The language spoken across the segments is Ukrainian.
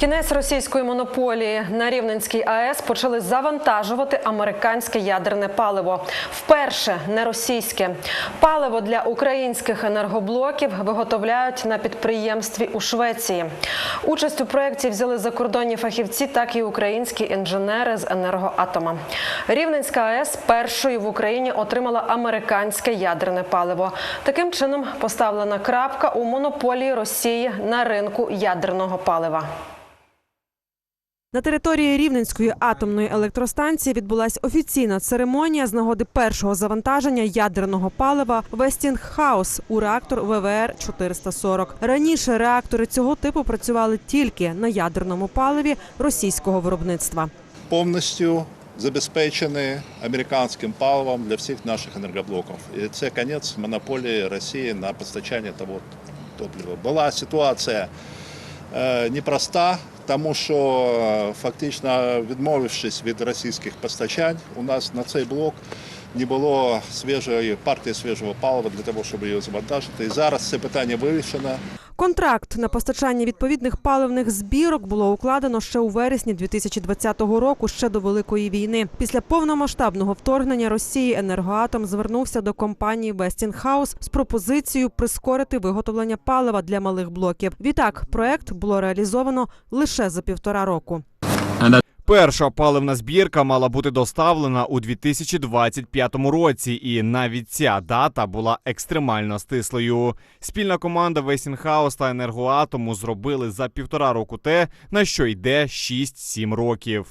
Кінець російської монополії на Рівненській АЕС почали завантажувати американське ядерне паливо. Вперше не російське паливо для українських енергоблоків виготовляють на підприємстві у Швеції. Участь у проєкті взяли закордонні фахівці, так і українські інженери з енергоатома. Рівненська АЕС першою в Україні отримала американське ядерне паливо. Таким чином поставлена крапка у монополії Росії на ринку ядерного палива. На території Рівненської атомної електростанції відбулася офіційна церемонія з нагоди першого завантаження ядерного палива Вестінгхаус у реактор ВВР 440. Раніше реактори цього типу працювали тільки на ядерному паливі російського виробництва. повністю забезпечені американським паливом для всіх наших енергоблоків. І це кінець монополії Росії на постачання того топлива. Була ситуація е, непроста, тому що е, фактично відмовившись від російських постачань, у нас на цей блок не було свіжої партії свіжого палива для того, щоб її завантажити. І зараз це питання вирішено. Контракт на постачання відповідних паливних збірок було укладено ще у вересні 2020 року, ще до великої війни. Після повномасштабного вторгнення Росії енергоатом звернувся до компанії Westinghouse з пропозицією прискорити виготовлення палива для малих блоків. Відтак проект було реалізовано лише за півтора року. Перша паливна збірка мала бути доставлена у 2025 році, і навіть ця дата була екстремально стислою. Спільна команда Весінхаус та енергоатому зробили за півтора року те, на що йде 6-7 років.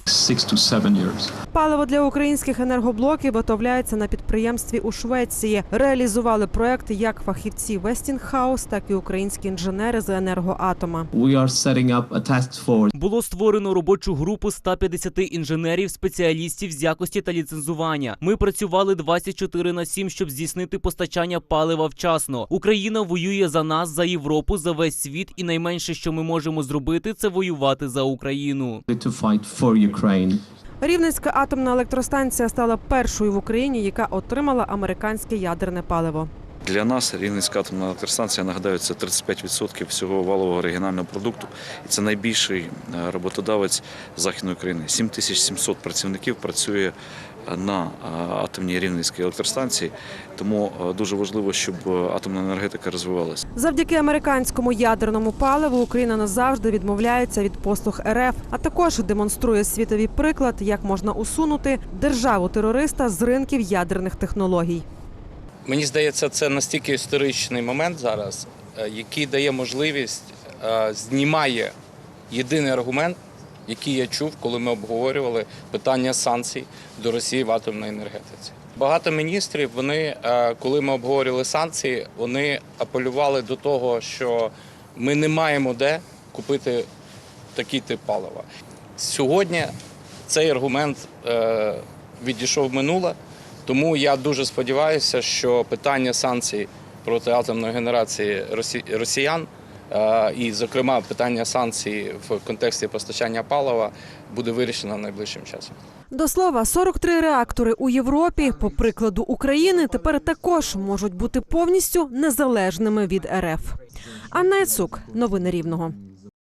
Паливо для українських енергоблоків виготовляється на підприємстві у Швеції. Реалізували проект як фахівці Westinghouse, так і українські інженери з енергоатома. We are setting up a task force Було створено робочу групу 150 інженерів, спеціалістів з якості та ліцензування. Ми працювали 24 на 7, щоб здійснити постачання палива вчасно. Україна воює за нас, за Європу, за весь світ, і найменше, що ми можемо зробити, це воювати за Україну. Рівненська атомна електростанція стала першою в Україні, яка отримала американське ядерне паливо. Для нас Рівненська атомна електростанція нагадаю, це 35% всього валового регіонального продукту, і це найбільший е, роботодавець західної України. 7700 працівників працює на е, атомній рівненській електростанції, тому е, дуже важливо, щоб атомна енергетика розвивалася. Завдяки американському ядерному паливу Україна назавжди відмовляється від послуг РФ, а також демонструє світовий приклад, як можна усунути державу терориста з ринків ядерних технологій. Мені здається, це настільки історичний момент зараз, е, який дає можливість, е, знімає єдиний аргумент, який я чув, коли ми обговорювали питання санкцій до Росії в атомній енергетиці. Багато міністрів, вони, е, коли ми обговорювали санкції, вони апелювали до того, що ми не маємо де купити такий тип палива. Сьогодні цей аргумент відійшов минуле. Тому я дуже сподіваюся, що питання санкцій проти атомної генерації росі- росіян, е, і, зокрема, питання санкцій в контексті постачання палива буде вирішено найближчим часом. До слова, 43 реактори у Європі, по прикладу України, тепер також можуть бути повністю незалежними від РФ. Анна Яцук, новини Рівного.